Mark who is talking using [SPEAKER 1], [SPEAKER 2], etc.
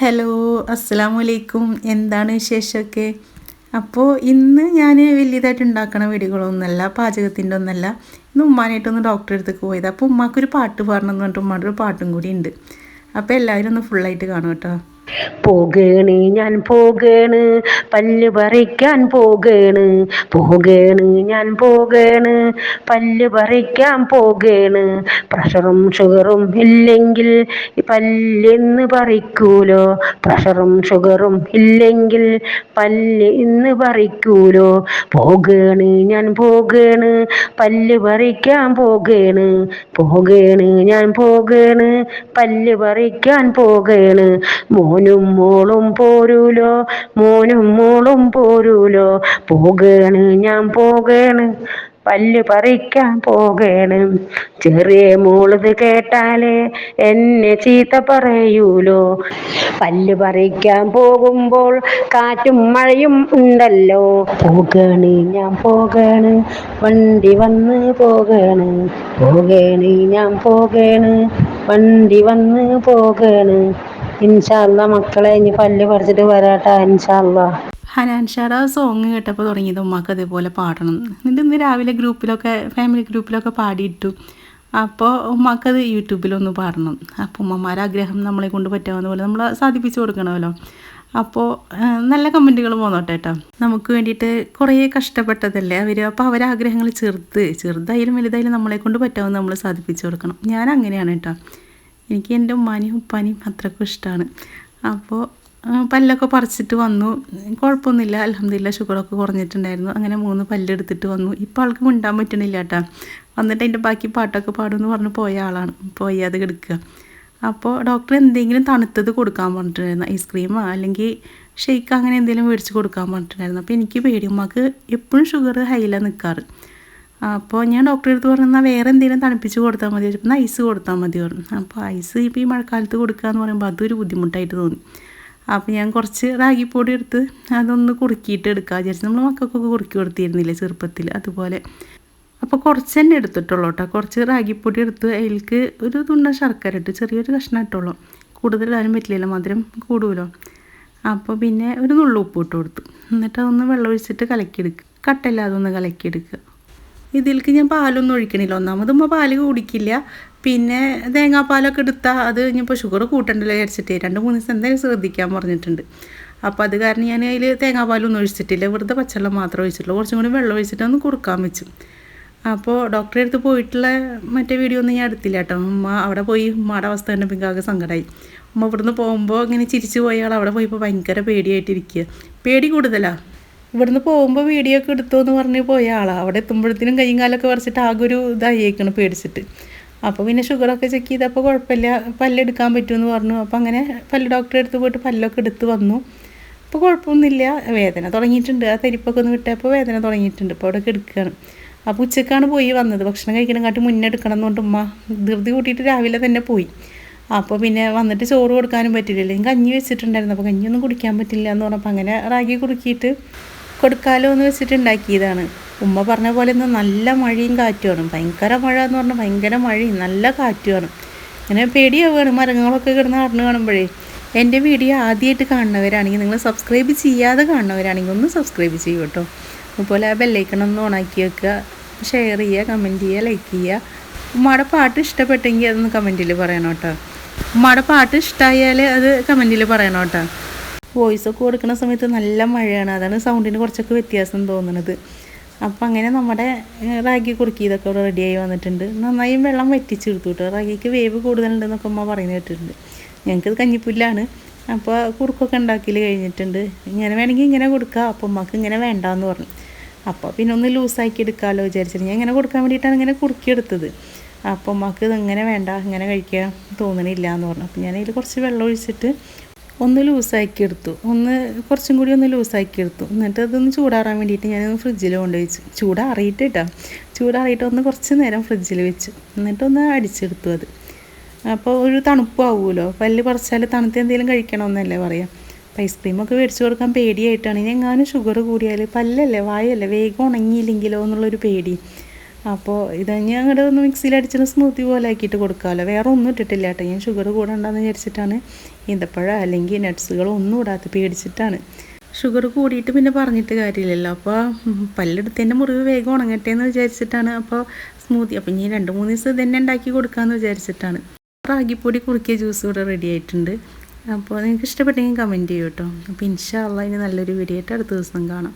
[SPEAKER 1] Hello അസ്സാം വലൈക്കും എന്താണ് വിശേഷമൊക്കെ? അപ്പോൾ ഇന്ന് ഞാൻ വലിയതായിട്ട് ഉണ്ടാക്കണ വീടുകളൊന്നുമല്ല പാചകത്തിന്റെ ഒന്നല്ല. ഇന്ന് ഉമ്മാനായിട്ടൊന്ന് ഡോക്ടറെ അടുത്തേക്ക് പോയത്. അപ്പോൾ ഉമ്മാക്കൊരു പാട്ട് പാടണം എന്ന് പറഞ്ഞിട്ട് ഉമ്മയുടെ ഒരു പാട്ടും കൂടി ഉണ്ട്. അപ്പോൾ എല്ലാവരും ഒന്ന് ഫുള്ളായിട്ട് കാണും കേട്ടോ.
[SPEAKER 2] പോകേണ് ഞാൻ പോകേണ്. പല്ല് പറിക്കാൻ പോകേണ്. പോകേണ് ഞാൻ പോകേണ്. പല്ല് പറിക്കാൻ പോകേണ്. പ്രഷറും ഷുഗറും ഇല്ലെങ്കിൽ പല്ലിന്ന് പറിക്കൂലോ? പ്രഷറും ഷുഗറും ഇല്ലെങ്കിൽ പല്ല് ഇന്ന് പറിക്കൂലോ? പോകേണ് ഞാൻ പോകേണ്. പല്ല് പറിക്കാൻ പോകേണ്. പോകേണ് ഞാൻ പോകേണ്. പല്ല് പറിക്കാൻ പോകേണ്. മോനും മോളും പോരൂലോ മോനും മോളും പോരൂലോ. പോകേണ് ഞാൻ പോകേണ് പല്ല് പറിക്കാൻ പോകേണ്. ചെറിയ മോളത് കേട്ടാലേ എന്നെ ചീത്ത പറയൂലോ. പല്ല് പറിക്കാൻ പോകുമ്പോൾ കാറ്റും മഴയും ഉണ്ടല്ലോ. പോകേണ് ഞാൻ പോകേണ് വണ്ടി വന്ന് പോകേണ്. പോകേണ് ഞാൻ പോകേണ് വണ്ടി വന്ന് പോകേണ്. ഇൻഷാല്ല മക്കളെ ഇനി പല്ല് പറിച്ചിട്ട് വരാട്ടാ ഇൻഷാല്ല
[SPEAKER 1] ഹനാൻഷാട സോങ് കേട്ടപ്പോൾ തുടങ്ങിയത് ഉമ്മാക്ക് അതേപോലെ പാടണം. എന്നിട്ട് ഇന്ന് രാവിലെ ഗ്രൂപ്പിലൊക്കെ ഫാമിലി ഗ്രൂപ്പിലൊക്കെ പാടിയിട്ടു. അപ്പോൾ ഉമ്മാക്കത് യൂട്യൂബിലൊന്ന് പാടണം. അപ്പോൾ ഉമ്മമാരുടെ ആഗ്രഹം നമ്മളെ കൊണ്ട് പറ്റാവുന്ന പോലെ നമ്മൾ സാധിപ്പിച്ചു കൊടുക്കണമല്ലോ. അപ്പോൾ നല്ല കമന്റുകൾ പോന്നോട്ടെ കേട്ടോ നമുക്ക് വേണ്ടിയിട്ട് കുറേ കഷ്ടപ്പെട്ടതല്ലേ? അവർ അപ്പോൾ അവരെ ആഗ്രഹങ്ങൾ ചെറുത്. ചെറുതായാലും വലുതായാലും നമ്മളെ കൊണ്ട് പറ്റാവുന്ന നമ്മൾ സാധിപ്പിച്ചു കൊടുക്കണം. ഞാൻ അങ്ങനെയാണ് കേട്ടോ എനിക്ക് എന്റെ ഉമ്മാനെയും ഉപ്പാനെയും അത്രക്കും ഇഷ്ടമാണ് അപ്പോൾ പല്ലൊക്കെ പറിച്ചിട്ട് വന്നു. കുഴപ്പമൊന്നുമില്ല. അലഹമില്ല ഷുഗറൊക്കെ കുറഞ്ഞിട്ടുണ്ടായിരുന്നു. അങ്ങനെ മൂന്ന് പല്ലെടുത്തിട്ട് വന്നു. ഇപ്പോൾ ആൾക്ക് മിണ്ടാൻ പറ്റണില്ല കേട്ടോ വന്നിട്ട് അതിന്റെ ബാക്കി പാട്ടൊക്കെ പാടുമെന്ന് പറഞ്ഞ് പോയ ആളാണ്. പോയി അത് കിടക്കുക അപ്പോൾ ഡോക്ടർ എന്തെങ്കിലും തണുത്തത് കൊടുക്കാൻ പറഞ്ഞിട്ടുണ്ടായിരുന്നു. ഐസ്ക്രീം അല്ലെങ്കിൽ ഷെയ്ക്ക് അങ്ങനെ എന്തെങ്കിലും മേടിച്ച് കൊടുക്കാൻ പറഞ്ഞിട്ടുണ്ടായിരുന്നു. അപ്പോൾ എനിക്ക് പേടി. ഉമ്മക്ക് എപ്പോഴും ഷുഗർ ഹൈലാണ് നിൽക്കാറ്. അപ്പോൾ ഞാൻ ഡോക്ടറെ അടുത്ത് പറഞ്ഞാൽ വേറെ എന്തെങ്കിലും തണുപ്പിച്ച് കൊടുത്താൽ മതി. ചോദിച്ചപ്പോൾ ഐസ് കൊടുത്താൽ മതി പറഞ്ഞു. അപ്പോൾ ഐസ് ഇപ്പോൾ ഈ മഴക്കാലത്ത് കൊടുക്കുക എന്ന് പറയുമ്പോൾ അതൊരു ബുദ്ധിമുട്ടായിട്ട് തോന്നി. അപ്പോൾ ഞാൻ കുറച്ച് റാഗിപ്പൊടി എടുത്ത് അതൊന്ന് കുറുക്കിയിട്ട് എടുക്കുക വിചാരിച്ചു. നമ്മൾ മക്കൾക്കൊക്കെ കുറുക്കി കൊടുത്തിരുന്നില്ലേ ചെറുപ്പത്തിൽ അതുപോലെ. അപ്പോൾ കുറച്ച് തന്നെ എടുത്തിട്ടുള്ളൂ കേട്ടോ. കുറച്ച് റാഗിപ്പൊടി എടുത്ത് അതിലേക്ക് ഒരു തുണ്ട ശർക്കര ഇട്ട് ചെറിയൊരു കഷ്ണം ഇട്ടുള്ളൂ കൂടുതൽ ഇടാനും പറ്റില്ലല്ലോ മധുരം കൂടുമല്ലോ. അപ്പോൾ പിന്നെ ഒരു നുള്ളു ഉപ്പ് ഇട്ട് കൊടുത്തു. എന്നിട്ട് അതൊന്ന് വെള്ളം ഒഴിച്ചിട്ട് കലക്കിയെടുക്കുക കട്ടല്ലാതൊന്ന് കലക്കിയെടുക്കുക. ഇതിലേക്ക് ഞാൻ പാലൊന്നും ഒഴിക്കണില്ല. ഒന്നാമത് ഉമ്മ പാൽ കുടിക്കില്ല. പിന്നെ തേങ്ങാപ്പാലൊക്കെ എടുത്താൽ അത് ഇനിയിപ്പോൾ ഷുഗർ കൂട്ടണ്ടല്ലോ വിചാരിച്ചിട്ട്. രണ്ട് മൂന്ന് ദിവസം എന്തായാലും ശ്രദ്ധിക്കാൻ പറഞ്ഞിട്ടുണ്ട്. അപ്പോൾ അത് കാരണം ഞാൻ അതിൽ തേങ്ങാപ്പാലൊന്നും ഒഴിച്ചിട്ടില്ല. വെറുതെ പച്ചവെള്ളം മാത്രം ഒഴിച്ചിട്ടുള്ളൂ. കുറച്ചും കൂടി വെള്ളം ഒഴിച്ചിട്ട് ഒന്ന് കുറുക്കാൻ വെച്ചു. അപ്പോൾ ഡോക്ടറെ അടുത്ത് പോയിട്ടുള്ള മറ്റേ വീഡിയോ ഒന്നും ഞാൻ എടുത്തില്ല കേട്ടോ. ഉമ്മ അവിടെ പോയി. ഉമ്മയുടെ അവസ്ഥ കണ്ടപ്പോൾ ആകെ സങ്കടമായി ഉമ്മ ഇവിടുന്ന് പോകുമ്പോൾ ഇങ്ങനെ ചിരിച്ചു പോയാൾ അവിടെ പോയപ്പോൾ ഭയങ്കര പേടിയായിട്ടിരിക്കുക പേടി കൂടുതലാണ് ഇവിടുന്ന് പോകുമ്പോൾ വീഡിയോ ഒക്കെ എടുത്തു എന്ന് പറഞ്ഞ് പോയ ആളാണ് അവിടെ എത്തുമ്പോഴത്തേനും കൈയും കാലൊക്കെ വരച്ചിട്ട് ആകെ ഒരു ഇതായേക്കണം പേടിച്ചിട്ട്. അപ്പോൾ പിന്നെ ഷുഗറൊക്കെ ചെക്ക് ചെയ്തപ്പോൾ കുഴപ്പമില്ല പല്ലെടുക്കാൻ പറ്റുമെന്ന് പറഞ്ഞു. അപ്പോൾ അങ്ങനെ പല്ല് ഡോക്ടറെ അടുത്ത് പോയിട്ട് പല്ലൊക്കെ എടുത്ത് വന്നു. അപ്പോൾ കുഴപ്പമൊന്നുമില്ല വേദന തുടങ്ങിയിട്ടുണ്ട്. ആ തരിപ്പൊക്കെ ഒന്ന് വിട്ടപ്പോൾ വേദന തുടങ്ങിയിട്ടുണ്ട്. ഇപ്പോൾ അവിടെ എടുക്കുകയാണ് അപ്പോൾ ഉച്ചക്കാണ് പോയി വന്നത്. ഭക്ഷണം കഴിക്കണം കാട്ടി മുന്നേ എടുക്കണം എന്നുകൊണ്ട് ഉമ്മ ധൃതി കൂട്ടിയിട്ട് രാവിലെ തന്നെ പോയി. അപ്പോൾ പിന്നെ വന്നിട്ട് ചോറ് കൊടുക്കാനും പറ്റില്ലല്ലോ കഞ്ഞി വെച്ചിട്ടുണ്ടായിരുന്നു. അപ്പോൾ കഞ്ഞിയൊന്നും കുടിക്കാൻ പറ്റില്ല എന്ന് പറഞ്ഞപ്പോൾ അങ്ങനെ റാഗി കുറുക്കിയിട്ട് കൊടുക്കാലോ എന്ന് വെച്ചിട്ട് ഉണ്ടാക്കിയതാണ് ഉമ്മ പറഞ്ഞ പോലെ ഒന്ന് നല്ല മഴയും കാറ്റുമാണ്. ഭയങ്കര മഴ എന്ന് പറഞ്ഞാൽ ഭയങ്കര മഴയും നല്ല കാറ്റുമാണ്. അങ്ങനെ പേടിയാവുകയാണ്. മരങ്ങളൊക്കെ കിടന്ന് നടന്നു കാണുമ്പോഴേ. എന്റെ വീഡിയോ ആദ്യമായിട്ട് കാണുന്നവരാണെങ്കിൽ നിങ്ങൾ സബ്സ്ക്രൈബ് ചെയ്യാതെ കാണുന്നവരാണെങ്കിൽ ഒന്ന് സബ്സ്ക്രൈബ് ചെയ്യൂ കേട്ടോ. അതുപോലെ ആ ബെല്ലൈക്കണൊന്ന് ഓണാക്കി വെക്കുക. ഷെയർ ചെയ്യുക കമന്റ് ചെയ്യുക ലൈക്ക് ചെയ്യുക. ഉമ്മയുടെ പാട്ട് ഇഷ്ടപ്പെട്ടെങ്കിൽ അതൊന്ന് കമന്റിൽ പറയണം കേട്ടോ. ഉമ്മയുടെ പാട്ട് ഇഷ്ടമായാൽ അത് കമന്റിൽ പറയണം കേട്ടോ. വോയിസ് ഒക്കെ കൊടുക്കുന്ന സമയത്ത് നല്ല മഴയാണ്. അതാണ് സൗണ്ടിന് കുറച്ചൊക്കെ വ്യത്യാസം തോന്നുന്നത് അപ്പം അങ്ങനെ നമ്മുടെ റാഗി കുറുക്കി ഇതൊക്കെ ഇവിടെ റെഡിയായി വന്നിട്ടുണ്ട്. നന്നായും വെള്ളം വറ്റിച്ചെടുത്തു കേട്ടോ റാഗിക്ക് വേവ് കൂടുതലുണ്ടെന്നൊക്കെ അമ്മ പറയുന്നത് കേട്ടിട്ടുണ്ട്. ഞങ്ങൾക്കത് കഞ്ഞിപ്പുല്ലാണ്. അപ്പോൾ കുറുക്കൊക്കെ ഉണ്ടാക്കിയിൽ കഴിഞ്ഞിട്ടുണ്ട്. ഇങ്ങനെ വേണമെങ്കിൽ ഇങ്ങനെ കൊടുക്കുക അപ്പം അമ്മയ്ക്ക് ഇങ്ങനെ വേണ്ടാന്ന് പറഞ്ഞു. അപ്പോൾ പിന്നെ ഒന്ന് ലൂസാക്കി എടുക്കാമല്ലോ വിചാരിച്ചിട്ട്. ഞാൻ ഇങ്ങനെ കൊടുക്കാൻ വേണ്ടിയിട്ടാണ് ഇങ്ങനെ കുറുക്കിയെടുത്തത്. അപ്പം അമ്മയ്ക്ക് ഇങ്ങനെ വേണ്ട ഇങ്ങനെ കഴിക്കാൻ തോന്നണില്ല എന്ന് പറഞ്ഞു. അപ്പം ഞാൻ അതിൽ കുറച്ച് വെള്ളം ഒഴിച്ചിട്ട് ഒന്ന് ലൂസാക്കി എടുത്തു. ഒന്ന് കുറച്ചും കൂടി ഒന്ന് ലൂസാക്കി എടുത്തു. എന്നിട്ട് അതൊന്ന് ചൂടാറാൻ വേണ്ടിയിട്ട് ഞാനൊന്ന് ഫ്രിഡ്ജിൽ കൊണ്ടുവച്ചു ചൂടാറിയിട്ട് കേട്ടോ ചൂടാറിയിട്ട് ഒന്ന് കുറച്ച് നേരം ഫ്രിഡ്ജിൽ വെച്ചു. എന്നിട്ടൊന്ന് അടിച്ചെടുത്തു അത്. അപ്പോൾ ഒരു തണുപ്പാവുമല്ലോ പല്ല് പറിച്ചാൽ തണുത്ത് എന്തെങ്കിലും കഴിക്കണമെന്നല്ലേ പറയാം. അപ്പോൾ ഐസ്ക്രീമൊക്കെ മേടിച്ചു കൊടുക്കാൻ പേടിയായിട്ടാണ്. ഇനി എങ്ങാനും ഷുഗർ കൂടിയാൽ പല്ലല്ലേ വായല്ലേ വേഗം ഉണങ്ങിയില്ലെങ്കിലോ എന്നുള്ളൊരു പേടി. അപ്പോൾ ഇത് ഞാൻ അങ്ങോട്ട് ഒന്ന് മിക്സിയിൽ അടിച്ചിട്ട് സ്മൂത്തി പോലെ ആക്കിയിട്ട് കൊടുക്കാമല്ലോ വേറെ ഒന്നും ഇട്ടിട്ടില്ല കേട്ടോ. ഞാൻ ഷുഗർ കൂടണ്ടെന്ന് വിചാരിച്ചിട്ടാണ്. ഈന്തപ്പഴം അല്ലെങ്കിൽ നട്ട്സുകളോ ഒന്നും ഇടാത്ത പേടിച്ചിട്ടാണ്. ഷുഗർ കൂടിയിട്ട് പിന്നെ പറഞ്ഞിട്ട് കാര്യമില്ലല്ലോ. അപ്പോൾ പല്ലെടുത്തതിന്റെ മുറിവ് വേഗം ഉണങ്ങട്ടെ എന്ന് വിചാരിച്ചിട്ടാണ്. അപ്പോൾ സ്മൂത്തി അപ്പം ഇനി രണ്ട് മൂന്ന് ദിവസം ഇതന്നെ ഉണ്ടാക്കി കൊടുക്കാമെന്ന് വിചാരിച്ചിട്ടാണ്. റാഗിപ്പൊടി കുറുക്കിയ ജ്യൂസ് ഇവിടെ റെഡി ആയിട്ടുണ്ട്. അപ്പോൾ നിങ്ങൾക്ക് ഇഷ്ടപ്പെട്ടെങ്കിൽ കമന്റ് ചെയ്യൂ കേട്ടോ. അപ്പോൾ ഇൻഷാ അള്ളാ ഇനി നല്ലൊരു വീഡിയോ ആയിട്ട് അടുത്ത ദിവസം കാണാം.